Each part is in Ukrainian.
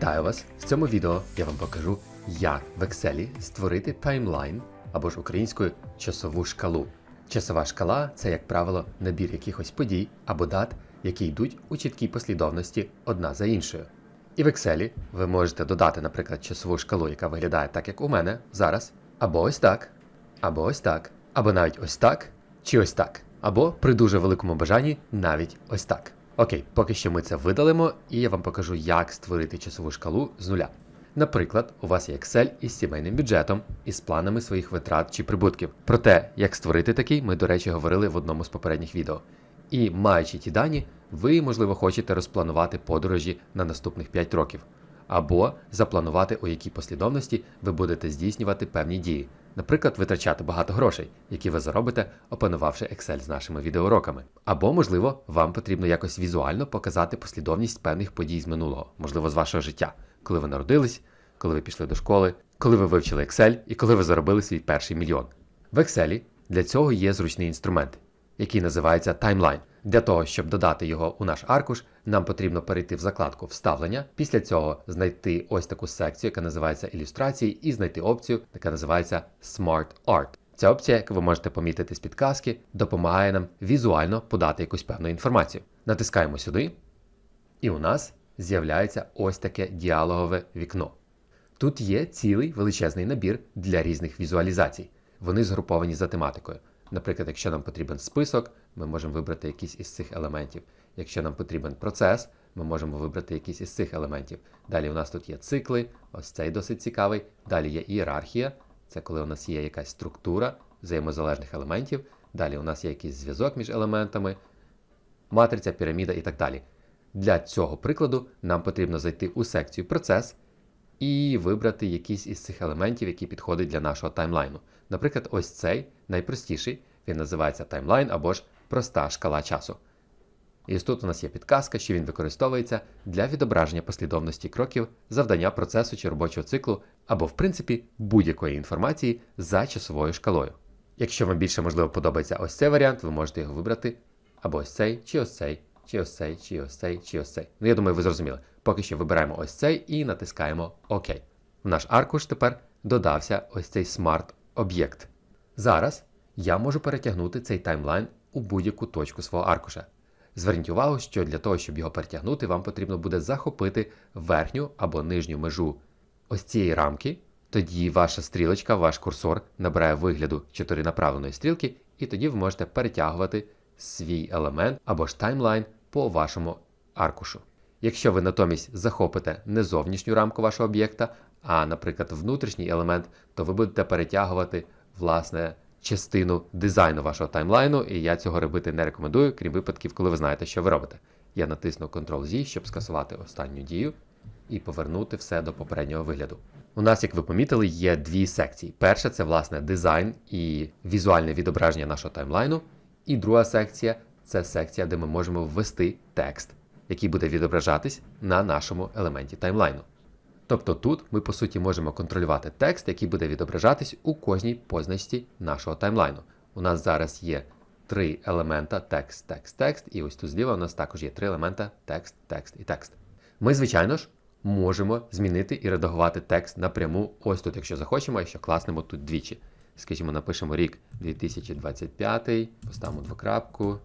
Вітаю вас! В цьому відео я вам покажу, як в Excel створити таймлайн або ж українською часову шкалу. Часова шкала це, як правило, набір якихось подій або дат, які йдуть у чіткій послідовності одна за іншою. І в Excel ви можете додати, наприклад, часову шкалу, яка виглядає так, як у мене зараз, або ось так, або ось так, або навіть ось так, чи ось так, або при дуже великому бажанні навіть ось так. Окей, поки що ми це видалимо, і я вам покажу, як створити часову шкалу з нуля. Наприклад, у вас є Excel із сімейним бюджетом із планами своїх витрат чи прибутків. Про те, як створити такий, ми, до речі, говорили в одному з попередніх відео. І маючи ті дані, ви, можливо, хочете розпланувати подорожі на наступних 5 років, або запланувати, у якій послідовності ви будете здійснювати певні дії, наприклад, витрачати багато грошей, які ви заробите, опанувавши Excel з нашими відеоуроками. Або, можливо, вам потрібно якось візуально показати послідовність певних подій з минулого, можливо, з вашого життя, коли ви народились, коли ви пішли до школи, коли ви вивчили Excel і коли ви заробили свій перший мільйон. В Excel для цього є зручний інструмент, який називається Timeline. Для того, щоб додати його у наш аркуш, нам потрібно перейти в закладку Вставлення. Після цього знайти ось таку секцію, яка називається Ілюстрації, і знайти опцію, яка називається Smart Art. Ця опція, як ви можете помітити з підказки, допомагає нам візуально подати якусь певну інформацію. Натискаємо сюди, і у нас з'являється ось таке діалогове вікно. Тут є цілий величезний набір для різних візуалізацій. Вони згруповані за тематикою. Наприклад, якщо нам потрібен список, ми можемо вибрати якийсь із цих елементів. Якщо нам потрібен процес, ми можемо вибрати якийсь із цих елементів. Далі у нас тут є цикли, ось цей досить цікавий. Далі є ієрархія, це коли у нас є якась структура взаємозалежних елементів. Далі у нас є якийсь зв'язок між елементами, матриця, піраміда і так далі. Для цього прикладу нам потрібно зайти у секцію процес і вибрати якийсь із цих елементів, які підходять для нашого таймлайну. Наприклад, ось цей найпростіший, він називається таймлайн або ж проста шкала часу. І ось тут у нас є підказка, що він використовується для відображення послідовності кроків, завдання процесу чи робочого циклу, або, в принципі, будь-якої інформації за часовою шкалою. Якщо вам більше можливо подобається ось цей варіант, ви можете його вибрати або ось цей, чи ось цей, чи ось цей, чи ось цей, чи ось цей. Ну, я думаю, ви зрозуміли. Поки що вибираємо ось цей і натискаємо ОК. В наш аркуш тепер додався ось цей смарт-об'єкт. Зараз я можу перетягнути цей таймлайн у будь-яку точку свого аркуша. Зверніть увагу, що для того, щоб його перетягнути, вам потрібно буде захопити верхню або нижню межу ось цієї рамки. Тоді ваша стрілочка, ваш курсор набирає вигляду чотиринаправленої стрілки, і тоді ви можете перетягувати свій елемент або ж таймлайн по вашому аркушу. Якщо ви натомість захопите не зовнішню рамку вашого об'єкта, а, наприклад, внутрішній елемент, то ви будете перетягувати власне частину дизайну вашого таймлайну, і я цього робити не рекомендую, крім випадків, коли ви знаєте, що ви робите. Я натисну Ctrl-Z, щоб скасувати останню дію і повернути все до попереднього вигляду. У нас, як ви помітили, є дві секції. Перша це власне дизайн і візуальне відображення нашого таймлайну. І друга секція це секція, де ми можемо ввести текст, який буде відображатись на нашому елементі таймлайну. Тобто тут ми по суті можемо контролювати текст, який буде відображатись у кожній позначці нашого таймлайну. У нас зараз є три елемента текст, текст, текст, і ось тут зліва у нас також є три елемента текст, текст і текст. Ми, звичайно ж, можемо змінити і редагувати текст напряму ось тут, якщо захочемо, якщо класнемо тут двічі. Скажімо, напишемо рік 2025, поставимо двокрапку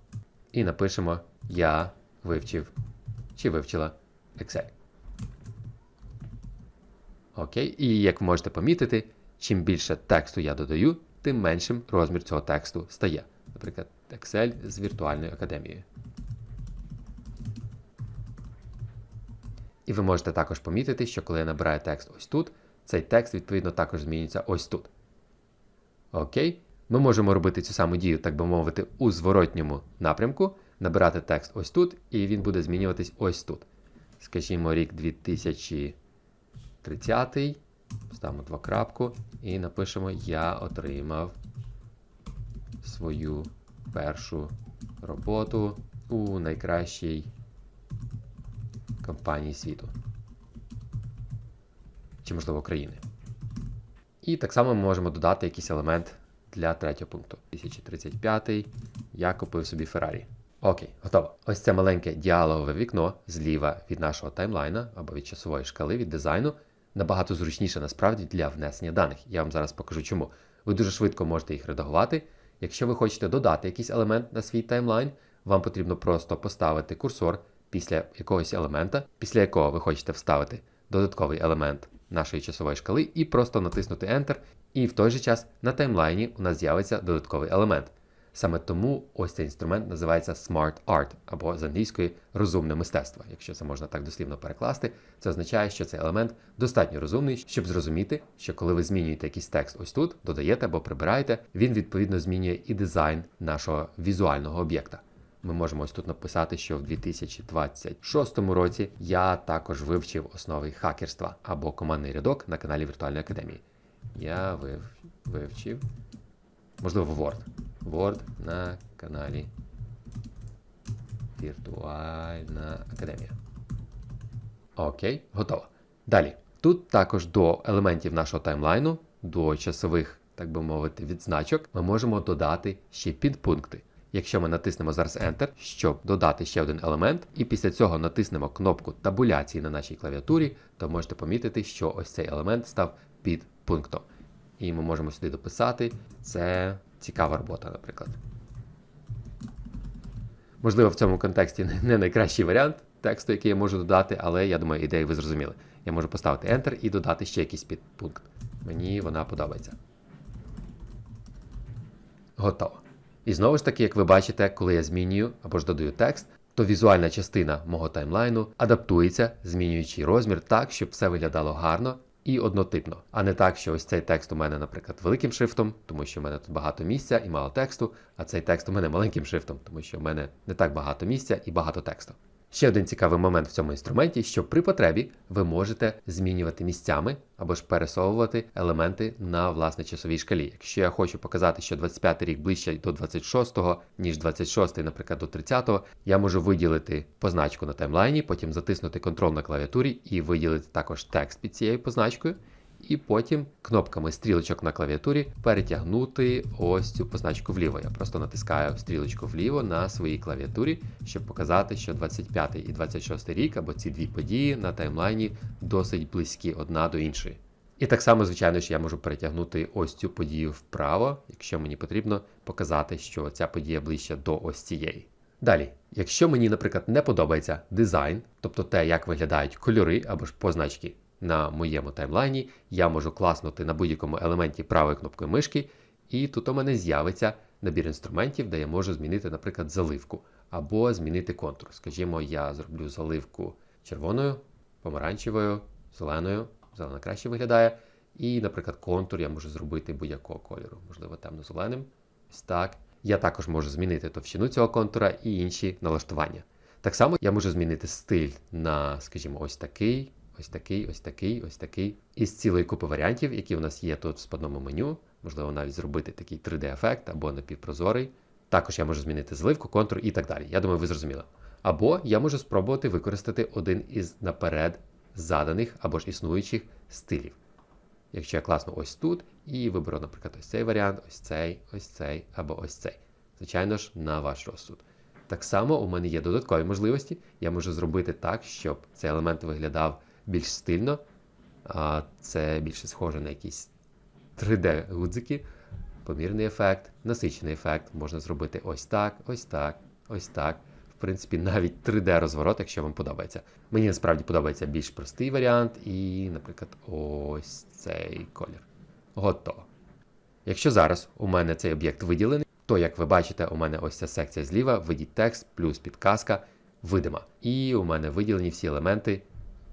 і напишемо Я вивчив чи вивчила Excel. Окей, і як ви можете помітити, чим більше тексту я додаю, тим меншим розмір цього тексту стає. Наприклад, Excel з віртуальною академією. І ви можете також помітити, що коли я набираю текст ось тут, цей текст, відповідно, також змінюється ось тут. Окей. Ми можемо робити цю саму дію, так би мовити, у зворотньому напрямку, набирати текст ось тут, і він буде змінюватись ось тут. Скажімо, рік 2030. Ставимо двокрапку і напишемо Я отримав свою першу роботу у найкращій компанії світу. Чи, можливо, країни. І так само ми можемо додати якийсь елемент для третього пункту. 2035 я купив собі Феррарі. Окей, готово. Ось це маленьке діалогове вікно зліва від нашого таймлайна або від часової шкали від дизайну набагато зручніше насправді для внесення даних. Я вам зараз покажу чому. Ви дуже швидко можете їх редагувати. Якщо ви хочете додати якийсь елемент на свій таймлайн, вам потрібно просто поставити курсор після якогось елемента, після якого ви хочете вставити додатковий елемент нашої часової шкали, і просто натиснути Enter. І в той же час на таймлайні у нас з'явиться додатковий елемент. Саме тому ось цей інструмент називається Smart Art, або з англійської розумне мистецтво. Якщо це можна так дослівно перекласти, це означає, що цей елемент достатньо розумний, щоб зрозуміти, що коли ви змінюєте якийсь текст ось тут, додаєте або прибираєте, він відповідно змінює і дизайн нашого візуального об'єкта. Ми можемо ось тут написати, що в 2026 році я також вивчив основи хакерства або командний рядок на каналі Віртуальної академії. Я вив... вивчив, можливо, Word. Word на каналі Віртуальна Академія. Окей, готово. Далі. Тут також до елементів нашого таймлайну, до часових, так би мовити, відзначок, ми можемо додати ще підпункти. Якщо ми натиснемо зараз Enter, щоб додати ще один елемент, і після цього натиснемо кнопку табуляції на нашій клавіатурі, то можете помітити, що ось цей елемент став під пунктом. І ми можемо сюди дописати. Це цікава робота, наприклад. Можливо, в цьому контексті не найкращий варіант тексту, який я можу додати, але я думаю, ідею ви зрозуміли. Я можу поставити Enter і додати ще якийсь підпункт. Мені вона подобається. Готово. І знову ж таки, як ви бачите, коли я змінюю або ж додаю текст, то візуальна частина мого таймлайну адаптується, змінюючи розмір так, щоб все виглядало гарно і однотипно, а не так, що ось цей текст у мене, наприклад, великим шрифтом, тому що в мене тут багато місця і мало тексту, а цей текст у мене маленьким шрифтом, тому що в мене не так багато місця і багато тексту. Ще один цікавий момент в цьому інструменті, що при потребі ви можете змінювати місцями або ж пересовувати елементи на власне часовій шкалі. Якщо я хочу показати, що 25 рік ближче до 26-го, ніж 26-й, наприклад, до 30-го, я можу виділити позначку на таймлайні, потім затиснути Ctrl на клавіатурі і виділити також текст під цією позначкою. І потім кнопками стрілочок на клавіатурі перетягнути ось цю позначку вліво. Я просто натискаю стрілочку вліво на своїй клавіатурі, щоб показати, що 25 і 26 рік або ці дві події на таймлайні досить близькі одна до іншої. І так само, звичайно ж, я можу перетягнути ось цю подію вправо, якщо мені потрібно показати, що ця подія ближче до ось цієї. Далі, якщо мені, наприклад, не подобається дизайн, тобто те, як виглядають кольори або ж позначки на моєму таймлайні, я можу класнути на будь-якому елементі правою кнопкою мишки, і тут у мене з'явиться набір інструментів, де я можу змінити, наприклад, заливку або змінити контур. Скажімо, я зроблю заливку червоною, помаранчевою, зеленою, зелена краще виглядає. І, наприклад, контур я можу зробити будь-якого кольору, можливо, темно-зеленим. Ось так. Я також можу змінити товщину цього контура і інші налаштування. Так само я можу змінити стиль на, скажімо, ось такий, ось такий, ось такий, ось такий. Із цілої купи варіантів, які у нас є тут в спадному меню. Можливо, навіть зробити такий 3D-ефект або напівпрозорий. Також я можу змінити зливку, контур і так далі. Я думаю, ви зрозуміли. Або я можу спробувати використати один із наперед заданих або ж існуючих стилів. Якщо я класно ось тут і виберу, наприклад, ось цей варіант, ось цей, ось цей або ось цей. Звичайно ж, на ваш розсуд. Так само у мене є додаткові можливості. Я можу зробити так, щоб цей елемент виглядав більш стильно. А Це більше схоже на якісь 3D-гудзики, помірний ефект, насичений ефект. Можна зробити ось так, ось так, ось так. В принципі, навіть 3D-розворот, якщо вам подобається. Мені насправді подобається більш простий варіант, і, наприклад, ось цей колір. Готово. Якщо зараз у мене цей об'єкт виділений, то, як ви бачите, у мене ось ця секція зліва, видіть текст, плюс підказка, видима. І у мене виділені всі елементи,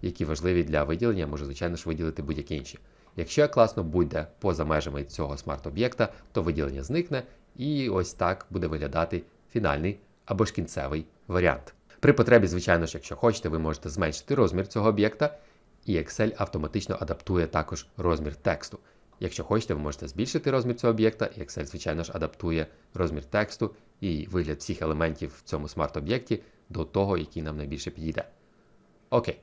які важливі для виділення, можу, звичайно ж, виділити будь-які інші. Якщо я класно буде поза межами цього смарт-об'єкта, то виділення зникне, і ось так буде виглядати фінальний або ж кінцевий варіант. При потребі, звичайно ж, якщо хочете, ви можете зменшити розмір цього об'єкта, і Excel автоматично адаптує також розмір тексту. Якщо хочете, ви можете збільшити розмір цього об'єкта, і Excel, звичайно ж, адаптує розмір тексту і вигляд всіх елементів в цьому смарт-об'єкті до того, який нам найбільше підійде. Окей.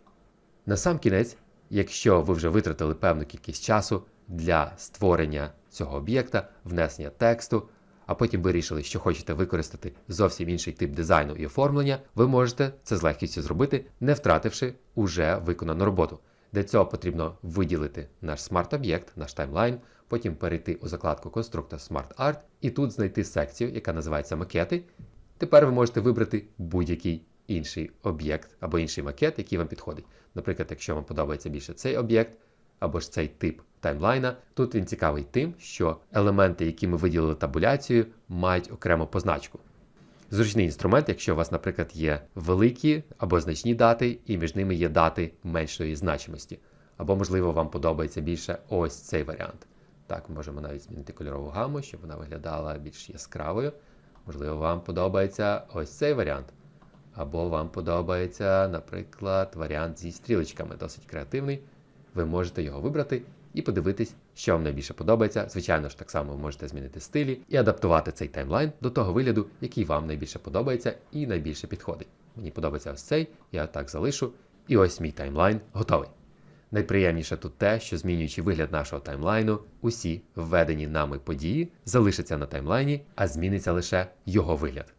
На сам кінець, якщо ви вже витратили певну кількість часу для створення цього об'єкта, внесення тексту, а потім вирішили, що хочете використати зовсім інший тип дизайну і оформлення, ви можете це з легкістю зробити, не втративши уже виконану роботу. Для цього потрібно виділити наш смарт-об'єкт, наш таймлайн, потім перейти у закладку конструктор Smart Art і тут знайти секцію, яка називається макети. Тепер ви можете вибрати будь-який інший об'єкт або інший макет, який вам підходить. Наприклад, якщо вам подобається більше цей об'єкт або ж цей тип таймлайна, тут він цікавий тим, що елементи, які ми виділили табуляцією, мають окрему позначку. Зручний інструмент, якщо у вас, наприклад, є великі або значні дати, і між ними є дати меншої значимості. Або, можливо, вам подобається більше ось цей варіант. Так, можемо навіть змінити кольорову гаму, щоб вона виглядала більш яскравою. Можливо, вам подобається ось цей варіант. Або вам подобається, наприклад, варіант зі стрілочками, досить креативний. Ви можете його вибрати і подивитись, що вам найбільше подобається. Звичайно ж, так само ви можете змінити стилі і адаптувати цей таймлайн до того вигляду, який вам найбільше подобається і найбільше підходить. Мені подобається ось цей, я так залишу. І ось мій таймлайн готовий. Найприємніше тут те, що змінюючи вигляд нашого таймлайну, усі введені нами події залишаться на таймлайні, а зміниться лише його вигляд.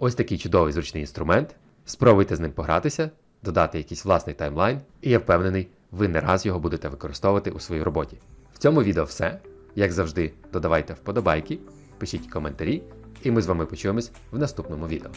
Ось такий чудовий зручний інструмент. Спробуйте з ним погратися, додати якийсь власний таймлайн, і я впевнений, ви не раз його будете використовувати у своїй роботі. В цьому відео все. Як завжди, додавайте вподобайки, пишіть коментарі, і ми з вами почуємось в наступному відео.